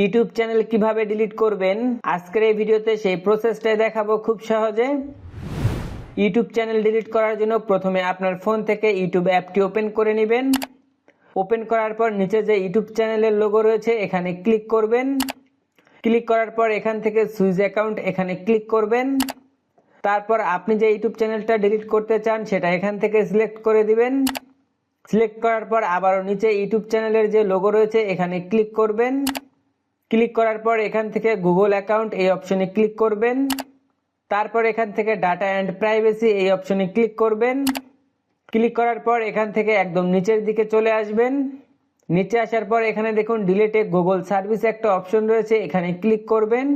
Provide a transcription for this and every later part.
YouTube channel কীভাবে delete করবেন? আজকের এই ভিডিওতে সেই প্রসেসটাই দেখাবো খুব সহজে। ইউটিউব চ্যানেল ডিলিট করার জন্য প্রথমে আপনার ফোন থেকে ইউটিউব অ্যাপটি ওপেন করে নেবেন। ওপেন করার পর নিচে যে ইউটিউব চ্যানেলের লোগো রয়েছে, এখানে ক্লিক করবেন। ক্লিক করার পর এখান থেকে সুইচ অ্যাকাউন্ট, এখানে ক্লিক করবেন। তারপর আপনি যে ইউটিউব চ্যানেলটা ডিলিট করতে চান, সেটা এখান থেকে সিলেক্ট করে দিবেন। সিলেক্ট করার পর আবারও নিচে ইউটিউব চ্যানেলের যে লোগো রয়েছে, এখানে ক্লিক করবেন। ক্লিক করার পর এখান থেকে গুগল অ্যাকাউন্ট এই অপশনে ক্লিক করবেন। তারপর এখান থেকে ডাটা অ্যান্ড প্রাইভেসি এই অপশনে ক্লিক করবেন। ক্লিক করার পর এখান থেকে একদম নিচের দিকে চলে আসবেন। নিচে আসার পর এখানে দেখুন ডিলেটে গুগল সার্ভিস একটা অপশন রয়েছে, এখানে ক্লিক করবেন।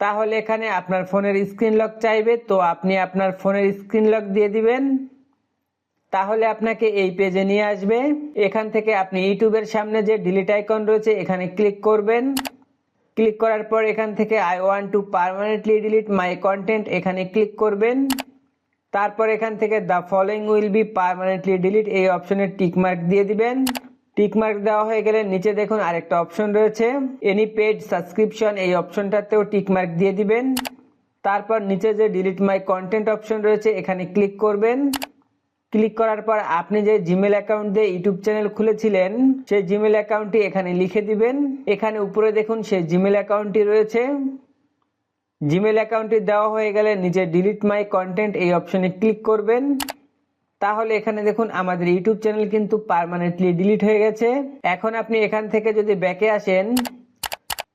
তাহলে এখানে আপনার ফোনের স্ক্রিন লক চাইবে, তো আপনি আপনার ফোনের স্ক্রিন লক দিয়ে দিবেন। তাহলে আপনাকে এই পেজে নিয়ে আসবে। এখান থেকে আপনি ইউটিউবের সামনে যে ডিলিট আইকন রয়েছে, এখানে ক্লিক করবেন। ক্লিক করার পর এখান থেকে I want to permanently delete my content এখানে ক্লিক করবেন। তারপর এখান থেকে the following will be permanently delete এই অপশনে টিক মার্ক দিয়ে দিবেন। টিক মার্ক দেওয়া হয়ে গেলে নিচে দেখুন আরেকটা অপশন রয়েছে। এনি পেড সাবস্ক্রিপশন এই অপশনটাতেও টিক মার্ক দিয়ে দিবেন। তারপর নিচে যে ডিলিট মাই কন্টেন্ট অপশন রয়েছে, এখানে ক্লিক করবেন। ক্লিক করার পর আপনি যে জিমেল অ্যাকাউন্ট দিয়ে ইউটিউব চ্যানেল খুলেছিলেন, সেই জিমেল অ্যাকাউন্টটি এখানে লিখে দিবেন। এখানে উপরে দেখুন, সেই জিমেল অ্যাকাউন্টটি রয়েছে। জিমেল অ্যাকাউন্টটি দেওয়া হয়ে গেলে নিচে ডিলিট মাই কন্টেন্ট এই অপশনে ক্লিক করবেন। তাহলে এখানে দেখুন, আমাদের ইউটিউব চ্যানেল কিন্তু পার্মানেন্টলি ডিলিট হয়ে গেছে। এখন আপনি এখান থেকে যদি ব্যাকে আসেন,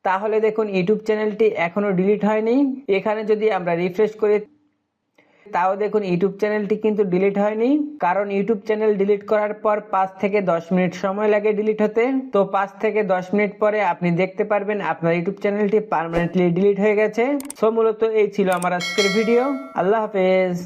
তাহলে দেখুন ইউটিউব চ্যানেলটি এখনও ডিলিট হয়নি। এখানে যদি আমরা রিফ্রেশ করি তাও দেখুন ইউটিউব চ্যানেলটি কিন্তু ডিলিট হয়নি, কারণ ইউটিউব চ্যানেল ডিলিট করার পর পাঁচ থেকে দশ মিনিট সময় লাগে ডিলিট হতে। তো পাঁচ থেকে দশ মিনিট পরে আপনি দেখতে পারবেন আপনার ইউটিউব চ্যানেলটি পারমানেন্টলি ডিলিট হয়ে গেছে। সো মূলত এই ছিল আমার আজকের ভিডিও আল্লাহ হাফেজ।